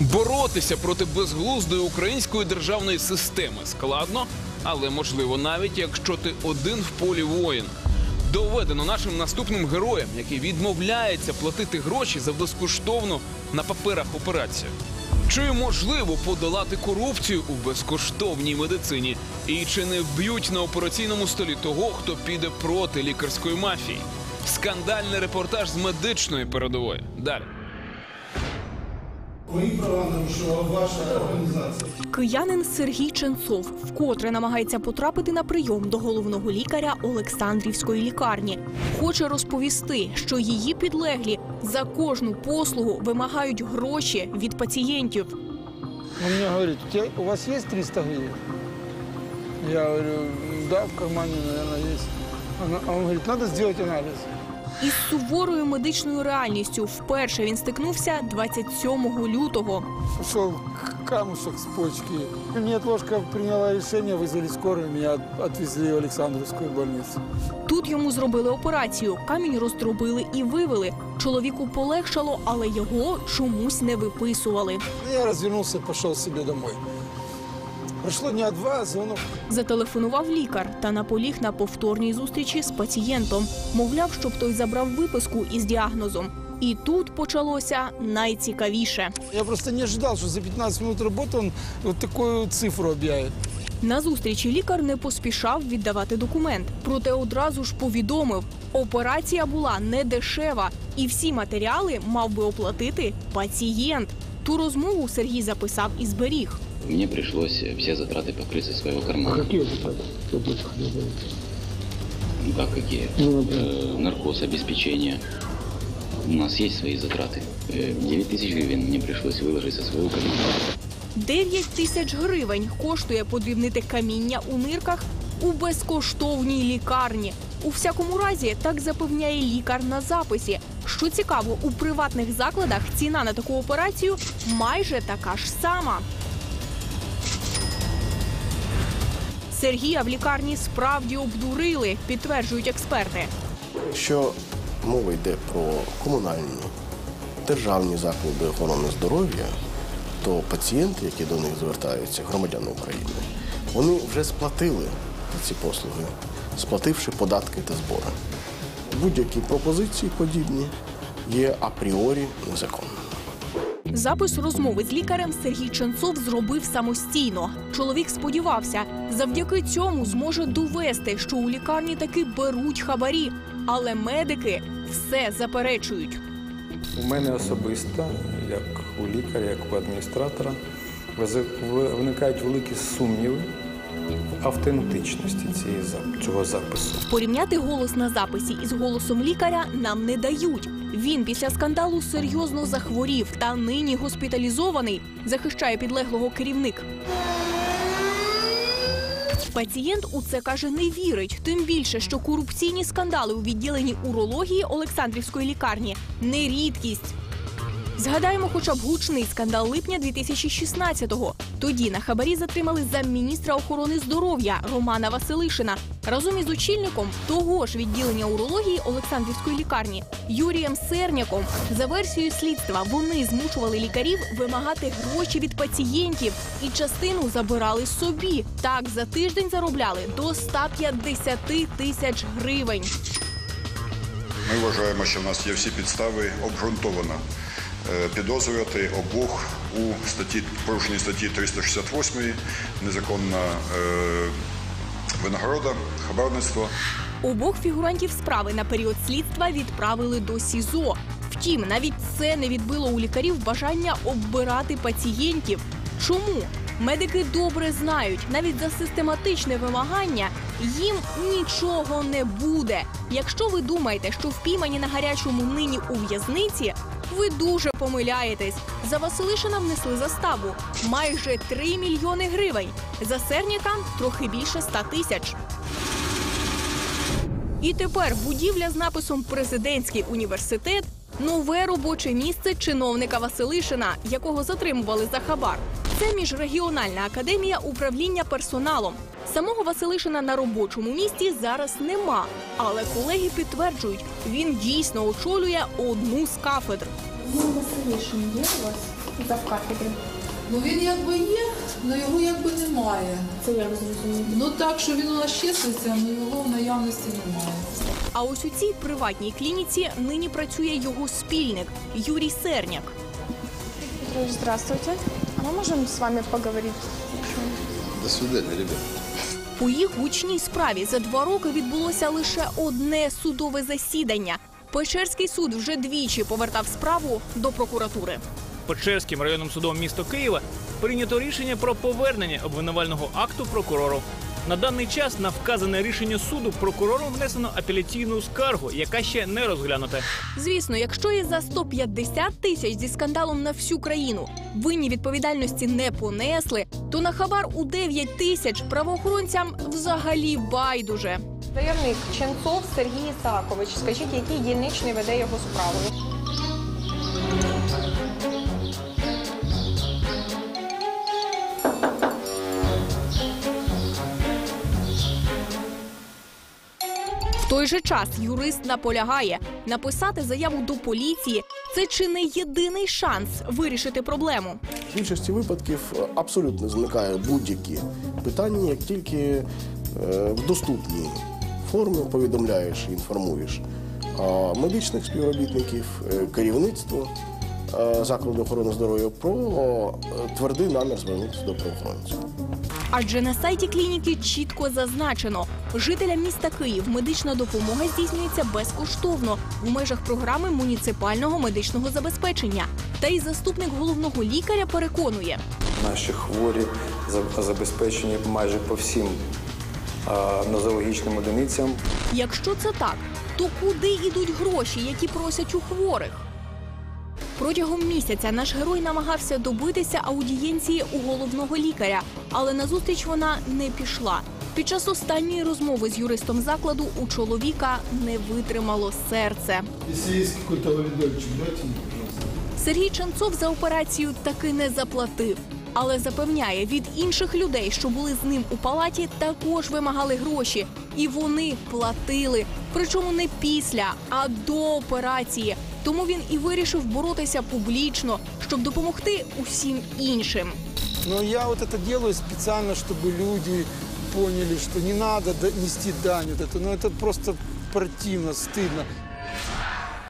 Боротися проти безглуздої української державної системи складно, але можливо навіть якщо ти один в полі воїн. Доведено нашим наступним героям, який відмовляється платити гроші за безкоштовну на паперах операцію. Чи можливо подолати корупцію у безкоштовній медицині? І чи не вб'ють на операційному столі того, хто піде проти лікарської мафії? Скандальний репортаж з медичної передової. Далі. Мої права нарушила ваша організація. Киянин Сергій Ченцов вкотре намагається потрапити на прийом до головного лікаря Олександрівської лікарні. Хоче розповісти, що її підлеглі за кожну послугу вимагають гроші від пацієнтів. Он мне говорит, у, тебя, у вас есть 300 гривен? Я говорю, да, в кармане, наверное, есть. Она- а он говорит, надо сделать анализ. Із суворою медичною реальністю вперше він стикнувся 27 лютого. Пошел к- камушек с почки. Нет, ложка приняла решение, вызвали скорую, меня от- отвезли в Александровскую больницу. Тут йому зробили операцію, камінь роздробили і вивели. Чоловіку полегшало, але його чомусь не виписували. Ну, Я развернулся, пошел себе домой. Прошло дня два, звонок. Зателефонував лікар та наполіг на повторній зустрічі з пацієнтом. Мовляв, щоб той забрав виписку із діагнозом. І тут почалося найцікавіше. Я просто не ожидал, что за 15 минут работы он вот такую цифру объявит. На зустрічі лікар не поспішав віддавати документ, проте одразу ж повідомив, операція була не дешева, і всі матеріали мав би оплатити пацієнт. Ту розмову Сергій записав і зберіг. Мне пришлось все затраты покрыть со своего кармана. Ну как какие? Э, наркоз, обеспечение. У нас есть свои затраты. Э, 9 тысяч гривен мне пришлось выложить со своего кармана. 9 тисяч гривень коштує подрібнити каміння у нирках у безкоштовній лікарні. У всякому разі, так запевняє лікар на записі. Що цікаво, у приватних закладах ціна на таку операцію майже така ж сама. Сергія в лікарні справді обдурили, підтверджують експерти. Якщо мова йде про комунальні державні заклади охорони здоров'я, то пацієнти, які до них звертаються, громадяни України, вони вже сплатили ці послуги, сплативши податки та збори. Будь-які пропозиції подібні є апріорі незаконними. Запис розмови з лікарем Сергій Ченцов зробив самостійно. Чоловік сподівався, завдяки цьому зможе довести, що у лікарні таки беруть хабарі, але медики все заперечують. У мене особисто, як у лікаря, як у адміністратора, ви- виникають великі сумніви автентичності цієї цього запису. Порівняти голос на записі із голосом лікаря нам не дають. Він після скандалу серйозно захворів та нині госпіталізований, захищає підлеглого керівник. Пацієнт у це каже не вірить, тим більше, що корупційні скандали у відділенні урології Олександрівської лікарні не рідкість. Згадаємо, хоча б гучний скандал липня 2016-го. Тоді на хабарі затримали замміністра охорони здоров'я Романа Василишина разом із очільником того ж відділення урології Олександрівської лікарні Юрієм Серняком. За версією слідства вони змушували лікарів вимагати гроші від пацієнтів і частину забирали собі. Так за тиждень заробляли до 150 тисяч гривень. Ми вважаємо, що в нас є всі підстави обґрунтовано підозрювати обох у статті порушенні статті 368 незаконна е, винагорода, хабарництво. Обох фігурантів справи на період слідства відправили до СІЗО. Втім, навіть це не відбило у лікарів бажання оббирати пацієнтів. Чому? Медики добре знають, навіть за систематичне вимагання їм нічого не буде. Якщо ви думаєте, що впіймані на гарячому нині у в'язниці, ви дуже помиляєтесь. За Василишина внесли заставу майже 3 мільйони гривень. За Серніка трохи більше 100 тисяч. І тепер будівля з написом Президентський університет нове робоче місце чиновника Василишина, якого затримували за хабар. Це міжрегіональна академія управління персоналом. Самого Василишина на робочому місці зараз нема, але колеги підтверджують, він дійсно очолює одну з кафедр. Василишин є у вас завкафедрі? Ну він якби є, але його якби немає. Це як зрозуміти. Ну так, що він у нас числиться, але його в наявності немає. А ось у цій приватній клініці нині працює його спільник Юрій Серняк. Здравствуйте. Мы можем с вами поговорить? До свидания, ребят. У їх гучній справі за два роки відбулося лише одне судове засідання. Печерський суд вже двічі повертав справу до прокуратури. Печерським районним судом міста Києва прийнято рішення про повернення обвинувального акту прокурору. На даний час на вказане рішення суду прокурором внесено апеляційну скаргу, яка ще не розглянута. Звісно, якщо і за 150 тисяч зі скандалом на всю країну винні відповідальності не понесли, то на хабар у 9 тисяч правоохоронцям взагалі байдуже. Заявник Ченцов Сергій Ісакович. Скажіть, який дільничний веде його справу? Той же час юрист наполягає написати заяву до поліції. Це чи не єдиний шанс вирішити проблему. В більшості випадків абсолютно зникає будь-які питання, як тільки е, в доступній формі повідомляєш і інформуєш а, медичних співробітників, е, керівництво е, закладу охорони здоров'я про твердий намір звернутися до правоохоронців. Адже на сайті клініки чітко зазначено, жителям міста Київ медична допомога здійснюється безкоштовно в межах програми муніципального медичного забезпечення. Та й заступник головного лікаря переконує, Наші хворі забезпечені майже по всім нозологічним одиницям. якщо це так, то куди йдуть гроші, які просять у хворих? Протягом місяця наш герой намагався добитися аудієнції у головного лікаря, але назустріч вона не пішла. Під час останньої розмови з юристом закладу у чоловіка не витримало серце. Сергій Ченцов за операцію таки не заплатив, але запевняє, від інших людей, що були з ним у палаті, також вимагали гроші, і вони платили. Причому не після, а до операції. Тому він і вирішив боротися публічно, щоб допомогти усім іншим. Но я вот это делаю специально, чтобы люди поняли, что не надо да- нести дань вот это. Ну это просто противно, стыдно.